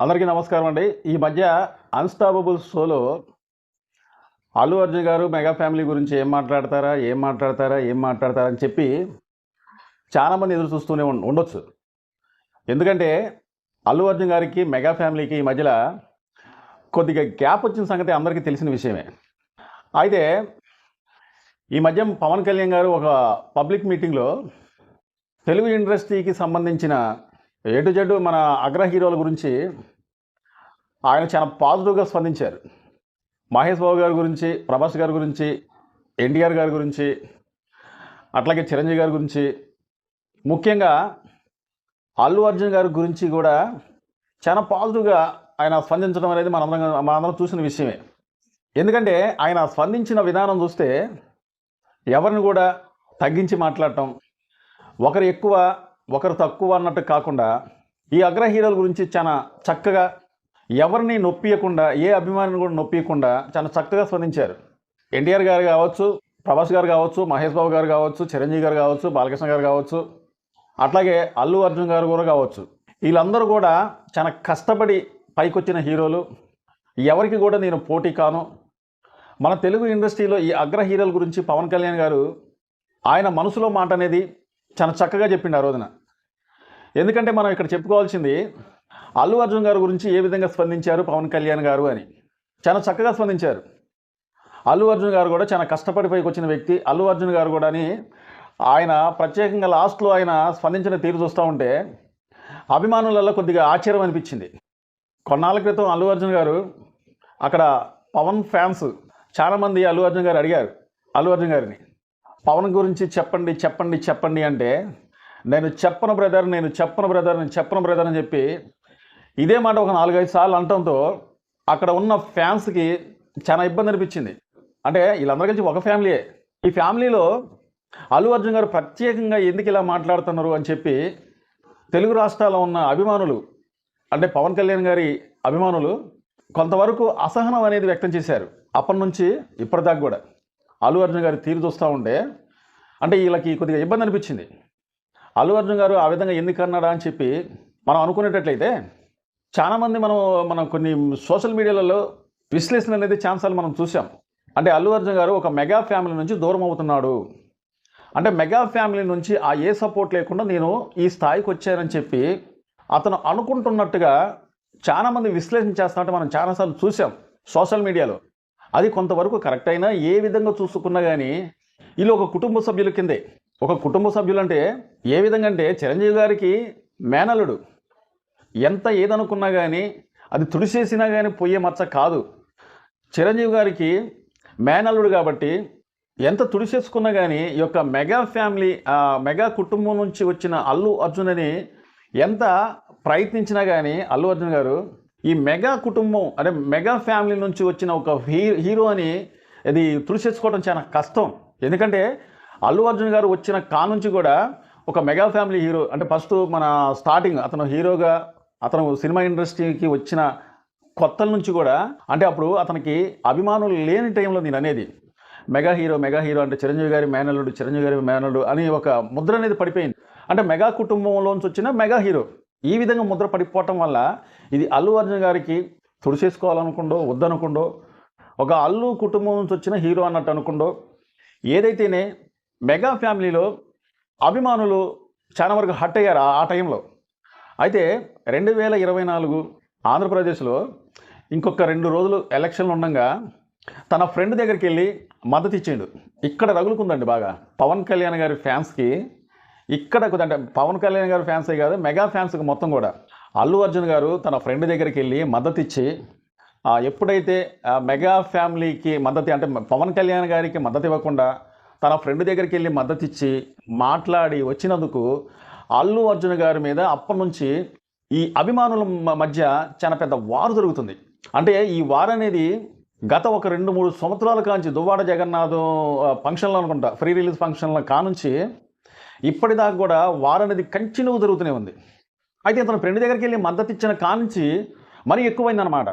అందరికీ నమస్కారం అండి. ఈ మధ్య అన్స్టాపబుల్ షోలో అల్లు అర్జున్ గారు మెగా ఫ్యామిలీ గురించి ఏం మాట్లాడతారా ఏం మాట్లాడతారా ఏం మాట్లాడతారా అని చెప్పి చాలామంది ఎదురు చూస్తూనే ఉండొచ్చు. ఎందుకంటే అల్లు అర్జున్ గారికి మెగా ఫ్యామిలీకి ఈ మధ్యలో కొద్దిగా గ్యాప్ వచ్చిన సంగతి అందరికీ తెలిసిన విషయమే. అయితే ఈ మధ్య పవన్ కళ్యాణ్ గారు ఒక పబ్లిక్ మీటింగ్లో తెలుగు ఇండస్ట్రీకి సంబంధించిన ఏ టు జెడ్ మన అగ్ర హీరోల గురించి ఆయన చాలా పాజిటివ్గా స్పందించారు. మహేష్ బాబు గారి గురించి ప్రభాస్ గారి గురించి ఎన్టీఆర్ గారి గురించి అట్లాగే చిరంజీవి గారి గురించి ముఖ్యంగా అల్లు అర్జున్ గారి గురించి కూడా చాలా పాజిటివ్గా ఆయన స్పందించడం అనేది మనందరం మనందరం చూసిన విషయమే. ఎందుకంటే ఆయన స్పందించిన విధానం చూస్తే ఎవరిని కూడా తగ్గించి మాట్లాడటం ఒకరు ఎక్కువ ఒకరు తక్కువ అన్నట్టు కాకుండా ఈ అగ్ర హీరోల గురించి చాలా చక్కగా ఎవరిని నొప్పియకుండా ఏ అభిమానిని కూడా నొప్పియకుండా చాలా చక్కగా స్పందించారు. ఎన్టీఆర్ గారు కావచ్చు ప్రభాస్ గారు కావచ్చు మహేష్ బాబు గారు కావచ్చు చిరంజీవి గారు కావచ్చు బాలకృష్ణ గారు కావచ్చు అట్లాగే అల్లు అర్జున్ గారు కూడా కావచ్చు. వీళ్ళందరూ కూడా చాలా కష్టపడి పైకొచ్చిన హీరోలు. ఎవరికి కూడా నేను పోటీ కాను. మన తెలుగు ఇండస్ట్రీలో ఈ అగ్ర హీరోల గురించి పవన్ కళ్యాణ్ గారు ఆయన మనసులో మాట అనేది చాలా చక్కగా చెప్పిండు ఆ రోజున. ఎందుకంటే మనం ఇక్కడ చెప్పుకోవాల్సింది అల్లు అర్జున్ గారి గురించి ఏ విధంగా స్పందించారు పవన్ కళ్యాణ్ గారు అని. చాలా చక్కగా స్పందించారు. అల్లు అర్జున్ గారు కూడా చాలా కష్టపడి పైకి వచ్చిన వ్యక్తి. అల్లు అర్జున్ గారు కూడా అని ఆయన ప్రత్యేకంగా లాస్ట్లో ఆయన స్పందించిన తీరు చూస్తూ ఉంటే అభిమానులలో కొద్దిగా ఆశ్చర్యం అనిపించింది. కొన్నాళ్ళ క్రితం అల్లు అర్జున్ గారు అక్కడ పవన్ ఫ్యాన్స్ చాలామంది అల్లు అర్జున్ గారు అడిగారు. అల్లు అర్జున్ గారిని పవన్ గురించి చెప్పండి చెప్పండి చెప్పండి అంటే నేను చెప్పను బ్రదర్ నేను చెప్పను బ్రదర్ నేను చెప్పను బ్రదర్ అని చెప్పి ఇదే మాట ఒక నాలుగైదు సార్లు అనటంతో అక్కడ ఉన్న ఫ్యాన్స్కి చాలా ఇబ్బంది అనిపించింది. అంటే వీళ్ళందరి కలిసి ఒక ఫ్యామిలీయే. ఈ ఫ్యామిలీలో అల్లు అర్జున్ గారు ప్రత్యేకంగా ఎందుకు ఇలా మాట్లాడుతున్నారు అని చెప్పి తెలుగు రాష్ట్రాల్లో ఉన్న అభిమానులు అంటే పవన్ కళ్యాణ్ గారి అభిమానులు కొంతవరకు అసహనం అనేది వ్యక్తం చేశారు. అప్పటి నుంచి ఇప్పటిదాకా కూడా. అల్లు అర్జున్ గారి తీరు చూస్తూ ఉంటే అంటే వీళ్ళకి కొద్దిగా ఇబ్బంది అనిపించింది. అల్లు అర్జున్ గారు ఆ విధంగా ఎందుకు అన్నాడా అని చెప్పి మనం అనుకునేటట్లయితే చాలామంది మనం మనం కొన్ని సోషల్ మీడియాలలో విశ్లేషణ అనేది ఛాన్సాలు మనం చూసాం. అంటే అల్లు అర్జున్ గారు ఒక మెగా ఫ్యామిలీ నుంచి దూరం అవుతున్నాడు. అంటే మెగా ఫ్యామిలీ నుంచి ఆ ఏ సపోర్ట్ లేకుండా నేను ఈ స్థాయికి వచ్చానని చెప్పి అతను అనుకుంటున్నట్టుగా చాలామంది విశ్లేషణ చేస్తున్నట్టు మనం చాలాసార్లు చూసాం సోషల్ మీడియాలో. అది కొంతవరకు కరెక్ట్ అయినా ఏ విధంగా చూసుకున్నా కానీ వీళ్ళు ఒక కుటుంబ సభ్యుల కిందే ఒక కుటుంబ సభ్యులు అంటే ఏ విధంగా అంటే చిరంజీవి గారికి మేనల్లుడు. ఎంత ఏదనుకున్నా కానీ అది తుడిసేసినా కానీ పోయే మచ్చ కాదు. చిరంజీవి గారికి మేనల్లుడు కాబట్టి ఎంత తుడిసేసుకున్నా కానీ ఈ యొక్క మెగా ఫ్యామిలీ మెగా కుటుంబం నుంచి వచ్చిన అల్లు అర్జున్ అని ఎంత ప్రయత్నించినా కానీ అల్లు అర్జున్ గారు ఈ మెగా కుటుంబం అంటే మెగా ఫ్యామిలీ నుంచి వచ్చిన ఒక హీ హీరో అని అది తుడిసేసుకోవడం చాలా కష్టం. ఎందుకంటే అల్లు అర్జున్ గారు వచ్చిన కా నుంచి కూడా ఒక మెగా ఫ్యామిలీ హీరో అంటే ఫస్ట్ మన స్టార్టింగ్ అతను హీరోగా అతను సినిమా ఇండస్ట్రీకి వచ్చిన కొత్తల నుంచి కూడా అంటే అప్పుడు అతనికి అభిమానులు లేని టైంలో నేను అనేది మెగా హీరో మెగా హీరో అంటే చిరంజీవి గారి మేనల్లుడు చిరంజీవి గారి మేనల్లుడు అని ఒక ముద్ర అనేది పడిపోయింది. అంటే మెగా కుటుంబంలోంచి వచ్చిన మెగా హీరో. ఈ విధంగా ముద్ర పడిపోవటం వల్ల ఇది అల్లు అర్జున్ గారికి తుడిచేసుకోవాలనుకుండో వద్దనుకుండో ఒక అల్లు కుటుంబం నుంచి వచ్చిన హీరో అన్నట్టు అనుకుండో ఏదైతేనే మెగా ఫ్యామిలీలో అభిమానులు చాలా వరకు హట్ అయ్యారు ఆ- టైంలో. అయితే రెండు వేల ఇరవై నాలుగు ఆంధ్రప్రదేశ్లో ఇంకొక రెండు రోజులు ఎలక్షన్లు ఉండగా తన ఫ్రెండ్ దగ్గరికి వెళ్ళి మద్దతు ఇచ్చిండు. ఇక్కడ రగులుకుందండి బాగా. పవన్ కళ్యాణ్ గారి ఫ్యాన్స్కి ఇక్కడ కొద్ది- అంటే పవన్ కళ్యాణ్ గారి ఫ్యాన్సే కాదు మెగా ఫ్యాన్స్కి మొత్తం కూడా. అల్లు అర్జున్ గారు తన ఫ్రెండ్ దగ్గరికి వెళ్ళి మద్దతు ఇచ్చి ఎప్పుడైతే మెగా ఫ్యామిలీకి మద్దతు అంటే పవన్ కళ్యాణ్ గారికి మద్దతు ఇవ్వకుండా తన ఫ్రెండ్ దగ్గరికి వెళ్ళి మద్దతు ఇచ్చి మాట్లాడి వచ్చినందుకు అల్లు అర్జున్ గారి మీద అప్పటి నుంచి ఈ అభిమానుల మధ్య చాలా పెద్ద వారు జరుగుతుంది. అంటే ఈ వార్ అనేది గత ఒక రెండు మూడు సంవత్సరాల కాంచి దువ్వాడ జగన్నాథం ఫంక్షన్లు ఫంక్షన్లో అనుకుంటా ఫ్రీ రిలీజ్ ఫంక్షన్ల కానుంచి ఇప్పటిదాకా కూడా వార్ అనేది కంటిన్యూ జరుగుతూనే ఉంది. అయితే తన ఫ్రెండ్ దగ్గరికి వెళ్ళి మద్దతు ఇచ్చిన కానుంచి మరీ ఎక్కువైందనమాట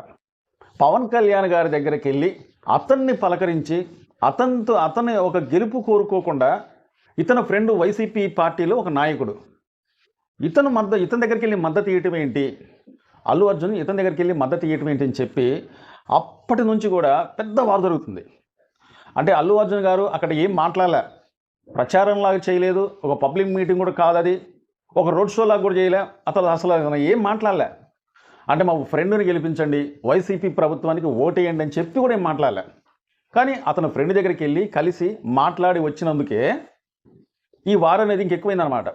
పవన్ కళ్యాణ్ గారి దగ్గరికి వెళ్ళి అతన్ని పలకరించి అతనితో అతని ఒక గెలుపు కోరుకోకుండా ఇతను ఫ్రెండ్ వైసీపీ పార్టీలో ఒక నాయకుడు. ఇతను మద్దతు ఇతని దగ్గరికి వెళ్ళి మద్దతు ఇవ్వటం ఏంటి? అల్లు అర్జున్ ఇతని దగ్గరికి వెళ్ళి మద్దతు ఇవ్వటం అని చెప్పి అప్పటి నుంచి కూడా పెద్ద వారు జరుగుతుంది. అంటే అల్లు అర్జున్ గారు అక్కడ ఏం మాట్లాడలే. ప్రచారంలాగా చేయలేదు. ఒక పబ్లిక్ మీటింగ్ కూడా కాదు అది. ఒక రోడ్ షో లాగా కూడా చేయలే. అతను అసలు ఏం మాట్లాడలే. అంటే మా ఫ్రెండ్ని గెలిపించండి వైసీపీ ప్రభుత్వానికి ఓటేయండి అని చెప్పి కూడా ఏం మాట్లాడలే. కానీ అతను ఫ్రెండ్ దగ్గరికి వెళ్ళి కలిసి మాట్లాడి వచ్చినందుకే ఈ వారం అనేది ఇంకెక్కువైందనమాట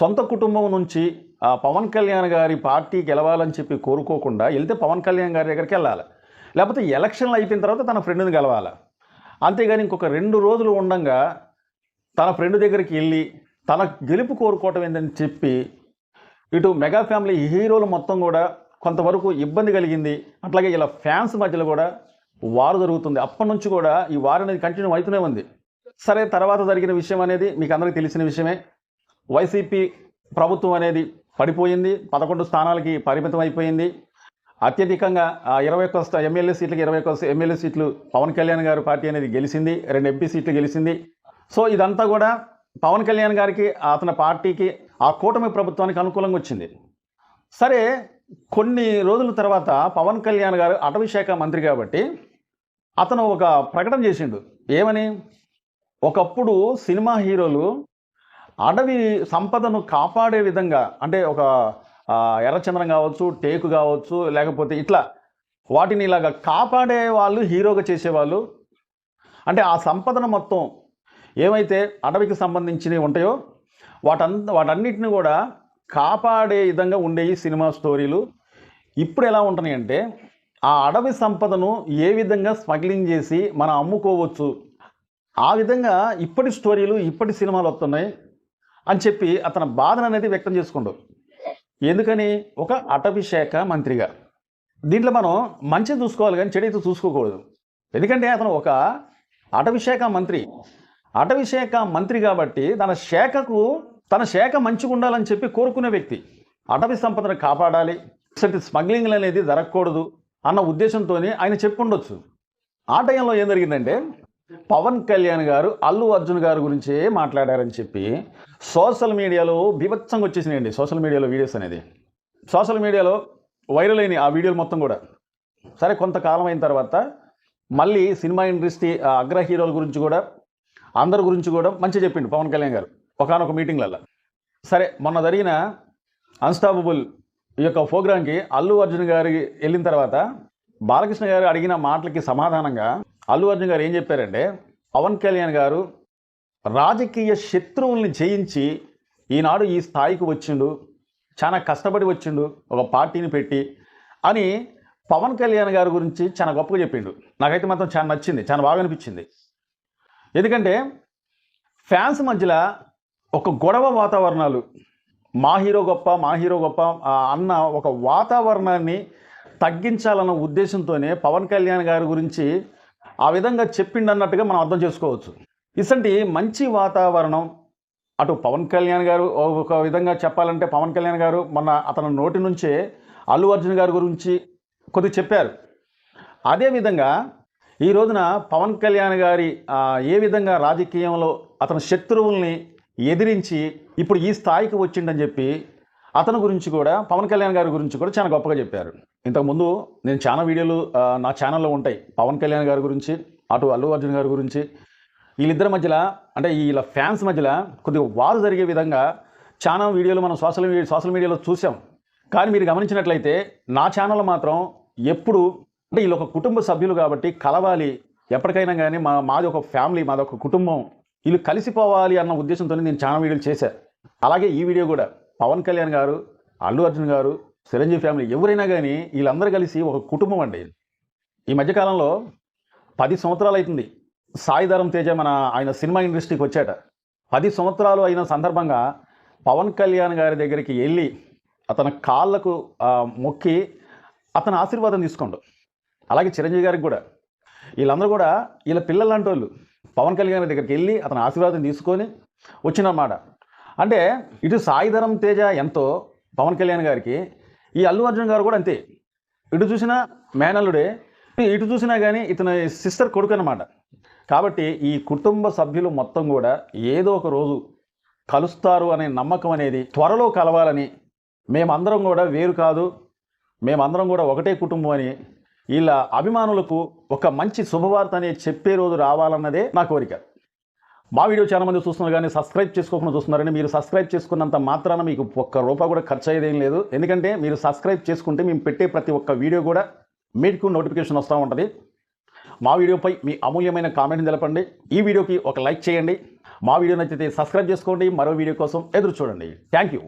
సొంత కుటుంబం నుంచి ఆ పవన్ కళ్యాణ్ గారి పార్టీ గెలవాలని చెప్పి కోరుకోకుండా వెళ్తే పవన్ కళ్యాణ్ గారి దగ్గరికి వెళ్ళాలి. లేకపోతే ఎలక్షన్లు అయిపోయిన తర్వాత తన ఫ్రెండ్ని గెలవాలి అంతేగాని ఇంకొక రెండు రోజులు ఉండగా తన ఫ్రెండ్ దగ్గరికి వెళ్ళి తన గెలుపు కోరుకోవటం ఏందని చెప్పి ఇటు మెగా ఫ్యామిలీ హీరోలు మొత్తం కూడా కొంతవరకు ఇబ్బంది కలిగింది. అట్లాగే ఇలా ఫ్యాన్స్ మధ్యలో కూడా వారు జరుగుతుంది. అప్పటి నుంచి కూడా ఈ వారు అనేది కంటిన్యూ అవుతూనే ఉంది. సరే తర్వాత జరిగిన విషయం అనేది మీకు అందరికీ తెలిసిన విషయమే. వైసీపీ ప్రభుత్వం అనేది పడిపోయింది. పదకొండు స్థానాలకి పరిమితం అయిపోయింది. అత్యధికంగా ఆ, ఇరవై ఒక్క ఎమ్మెల్యే సీట్లకి ఇరవై ఒక్క ఎమ్మెల్యే సీట్లు పవన్ కళ్యాణ్ గారు పార్టీ అనేది గెలిచింది. రెండు ఎంపీ సీట్లు గెలిచింది. సో ఇదంతా కూడా పవన్ కళ్యాణ్ గారికి అతని పార్టీకి ఆ కూటమి ప్రభుత్వానికి అనుకూలంగా వచ్చింది. సరే కొన్ని రోజుల తర్వాత పవన్ కళ్యాణ్ గారు అటవీ శాఖ మంత్రి కాబట్టి అతను ఒక ప్రకటన చేసిండు. ఏమని? ఒకప్పుడు సినిమా హీరోలు అడవి సంపదను కాపాడే విధంగా అంటే ఒక ఎర్రచంద్రం కావచ్చు టేకు కావచ్చు లేకపోతే ఇట్లా వాటిని ఇలాగ కాపాడే వాళ్ళు హీరోగా చేసేవాళ్ళు. అంటే ఆ సంపదను మొత్తం ఏమైతే అడవికి సంబంధించినవి ఉంటాయో వాటంత వాటన్నిటిని కూడా కాపాడే విధంగా ఉండేవి సినిమా స్టోరీలు ఇప్పుడు ఎలా ఉంటున్నాయి అంటే ఆ అడవి సంపదను ఏ విధంగా స్మగ్లింగ్ చేసి మనం అమ్ముకోవచ్చు ఆ విధంగా ఇప్పటి స్టోరీలు ఇప్పటి సినిమాలు వస్తున్నాయి అని చెప్పి అతని బాధను అనేది వ్యక్తం చేసుకుండు. ఎందుకని? ఒక అటవీ శాఖ మంత్రిగా. దీంట్లో మనం మంచి చూసుకోవాలి కానీ చెడు అయితే చూసుకోకూడదు. ఎందుకంటే అతను ఒక అటవీ శాఖ మంత్రి. అటవీ శాఖ మంత్రి కాబట్టి తన శాఖకు తన శాఖ మంచిగా ఉండాలని చెప్పి కోరుకునే వ్యక్తి అటవీ సంపదను కాపాడాలి ఇటువంటి స్మగ్లింగ్ అనేది జరగకూడదు అన్న ఉద్దేశంతో ఆయన చెప్పుండొచ్చు. ఆ టైంలో ఏం జరిగిందంటే పవన్ కళ్యాణ్ గారు అల్లు అర్జున్ గారి గురించే మాట్లాడారని చెప్పి సోషల్ మీడియాలో బీభత్సంగా వచ్చేసినాయండి సోషల్ మీడియాలో వీడియోస్ అనేది. సోషల్ మీడియాలో వైరల్ అయినాయి ఆ వీడియోలు మొత్తం కూడా. సరే కొంతకాలం అయిన తర్వాత మళ్ళీ సినిమా ఇండస్ట్రీ ఆ అగ్ర హీరోల గురించి కూడా అందరి గురించి కూడా మంచి చెప్పిండు పవన్ కళ్యాణ్ గారు. ఒకనొక మీటింగ్లలో సరే మొన్న జరిగిన అన్స్టాపబుల్ ఈ యొక్క ప్రోగ్రాంకి అల్లు అర్జున్ గారి వెళ్ళిన తర్వాత బాలకృష్ణ గారు అడిగిన మాటలకి సమాధానంగా అల్లు అర్జున్ గారు ఏం చెప్పారంటే పవన్ కళ్యాణ్ గారు రాజకీయ శత్రువుల్ని జయించి ఈనాడు ఈ స్థాయికి వచ్చిండు చాలా కష్టపడి వచ్చిండు ఒక పార్టీని పెట్టి అని పవన్ కళ్యాణ్ గారి గురించి చాలా గొప్పగా చెప్పిండు. నాకైతే మాత్రం చాలా నచ్చింది చాలా బాగా అనిపించింది. ఎందుకంటే ఫ్యాన్స్ మధ్యలో ఒక గొడవ వాతావరణాలు. మా హీరో గొప్ప మా హీరో గొప్ప అన్న ఒక వాతావరణాన్ని తగ్గించాలన్న ఉద్దేశంతోనే పవన్ కళ్యాణ్ గారి గురించి ఆ విధంగా చెప్పిండన్నట్టుగా మనం అర్థం చేసుకోవచ్చు. ఇసంటి మంచి వాతావరణం అటు పవన్ కళ్యాణ్ గారు ఒక విధంగా చెప్పాలంటే పవన్ కళ్యాణ్ గారు మన అతని నోటి నుంచే అల్లు అర్జున్ గారి గురించి కొద్దిగా చెప్పారు. అదేవిధంగా ఈ రోజున పవన్ కళ్యాణ్ గారి ఏ విధంగా రాజకీయంలో అతని శత్రువుల్ని ఎదిరించి ఇప్పుడు ఈ స్థాయికి వచ్చిండని చెప్పి అతని గురించి కూడా పవన్ కళ్యాణ్ గారి గురించి కూడా చాలా గొప్పగా చెప్పారు. ఇంతకుముందు నేను చాలా వీడియోలు నా ఛానల్లో ఉంటాయి. పవన్ కళ్యాణ్ గారి గురించి అటు అల్లు అర్జున్ గారి గురించి. వీళ్ళిద్దరి మధ్యలో అంటే వీళ్ళ ఫ్యాన్స్ మధ్యలో కొద్దిగా వారు జరిగే విధంగా చాలా వీడియోలు మనం సోషల్ మీడియా సోషల్ మీడియాలో చూసాం. కానీ మీరు గమనించినట్లయితే నా ఛానల్ మాత్రం ఎప్పుడు అంటే వీళ్ళు ఒక కుటుంబ సభ్యులు కాబట్టి కలవాలి. ఎప్పటికైనా కానీ మా మాది ఒక ఫ్యామిలీ మాది ఒక కుటుంబం. వీళ్ళు కలిసిపోవాలి అన్న ఉద్దేశంతో నేను చాలా వీడియోలు చేశాను అలాగే ఈ వీడియో కూడా. పవన్ కళ్యాణ్ గారు అల్లు అర్జున్ గారు చిరంజీవి ఫ్యామిలీ ఎవరైనా కానీ వీళ్ళందరూ కలిసి ఒక కుటుంబం అండి ఈ మధ్యకాలంలో పది సంవత్సరాలు అవుతుంది సాయిధరం తేజ మన ఆయన సినిమా ఇండస్ట్రీకి వచ్చాట. పది సంవత్సరాలు అయిన సందర్భంగా పవన్ కళ్యాణ్ గారి దగ్గరికి వెళ్ళి అతని కాళ్ళకు మొక్కి అతని ఆశీర్వాదం తీసుకోండు. అలాగే చిరంజీవి గారికి కూడా. వీళ్ళందరూ కూడా వీళ్ళ పిల్లలు లాంటి వాళ్ళు పవన్ కళ్యాణ్ దగ్గరికి వెళ్ళి అతని ఆశీర్వాదం తీసుకొని వచ్చినమాట అంటే ఇటు సాయిధరం తేజ ఎంతో పవన్ కళ్యాణ్ గారికి ఈ అల్లు అర్జున్ గారు కూడా అంతే. ఇటు చూసినా మేనల్లుడే ఇటు చూసినా కానీ ఇతని సిస్టర్ కొడుకు అనమాట కాబట్టి ఈ కుటుంబ సభ్యులు మొత్తం కూడా ఏదో ఒక రోజు కలుస్తారు అనే నమ్మకం అనేది త్వరలో కలవాలని మేమందరం కూడా వేరు కాదు. మేమందరం కూడా ఒకటే కుటుంబం అని వీళ్ళ అభిమానులకు ఒక మంచి శుభవార్త అనే చెప్పే రోజు రావాలన్నదే నా కోరిక. మా వీడియో చాలా మంది చూస్తున్నారు కానీ సబ్స్క్రైబ్ చేసుకోకుండా చూస్తున్నారని మీరు సబ్స్క్రైబ్ చేసుకున్నంత మాత్రాన మీకు ఒక్క రూపాయి కూడా ఖర్చు అయ్యేదేం లేదు. ఎందుకంటే మీరు సబ్స్క్రైబ్ చేసుకుంటే మేము పెట్టే ప్రతి ఒక్క వీడియో కూడా మీకు నోటిఫికేషన్ వస్తూ ఉంటుంది. మా వీడియోపై మీ అమూల్యమైన కామెంట్ని తెలపండి ఈ వీడియోకి ఒక లైక్ చేయండి. మా వీడియో నచ్చితే సబ్స్క్రైబ్ చేసుకోండి. మరో వీడియో కోసం ఎదురు చూడండి. Thank you.